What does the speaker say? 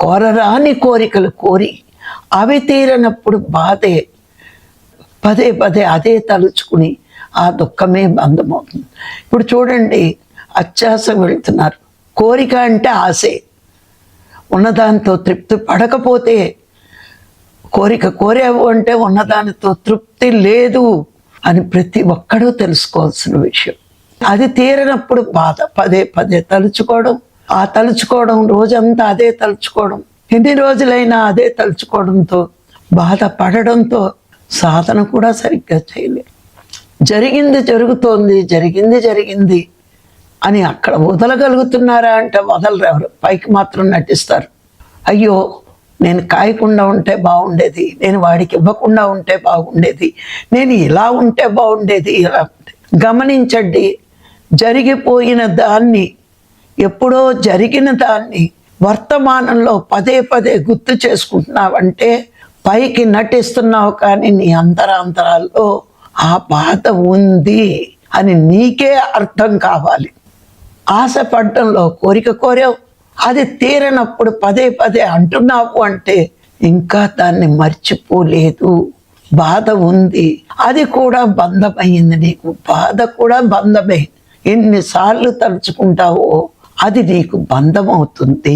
కోరరాని కోరికలు కోరి అవి తీరనప్పుడు బాధే. పదే పదే అదే తలుచుకుని ఆ దుఃఖమే బంధమవుతుంది. ఇప్పుడు చూడండి అత్యాస వెళ్తున్నారు. కోరిక అంటే ఆశే. ఉన్నదానితో తృప్తి పడకపోతే కోరిక కోరావు అంటే ఉన్నదానితో తృప్తి లేదు అని ప్రతి ఒక్కడూ తెలుసుకోవాల్సిన విషయం. అది తీరనప్పుడు బాధ పదే పదే తలుచుకోవడం ఆ తలుచుకోవడం రోజంతా అదే తలుచుకోవడం. ఎన్ని రోజులైనా అదే తలుచుకోవడంతో బాధపడడంతో సాధన కూడా సరిగ్గా చేయలేదు జరిగింది జరుగుతోంది జరిగింది జరిగింది అని అక్కడ వదలగలుగుతున్నారా అంటే వదలరు ఎవరు పైకి మాత్రం నటిస్తారు. అయ్యో నేను కాయకుండా ఉంటే బాగుండేది నేను వాడికి ఇవ్వకుండా ఉంటే బాగుండేది నేను ఇలా ఉంటే బాగుండేది ఇలా గమనించండి జరిగిపోయిన దాన్ని ఎప్పుడో జరిగిన దాన్ని వర్తమానంలో పదే పదే గుర్తు చేసుకుంటున్నావంటే పైకి నటిస్తున్నావు కానీ నీ అంతరాంతరాల్లో ఆ బాధ ఉంది అని నీకే అర్థం కావాలి. ఆశపడటంలో కోరిక కోరావు. అది తీరనప్పుడు పదే పదే అంటున్నావు అంటే ఇంకా దాన్ని మర్చిపోలేదు. బాధ ఉంది. అది కూడా బంధమైంది నీకు. బాధ కూడా బంధమే. ఎన్నిసార్లు తలుచుకుంటావో అది నీకు బంధం అవుతుంది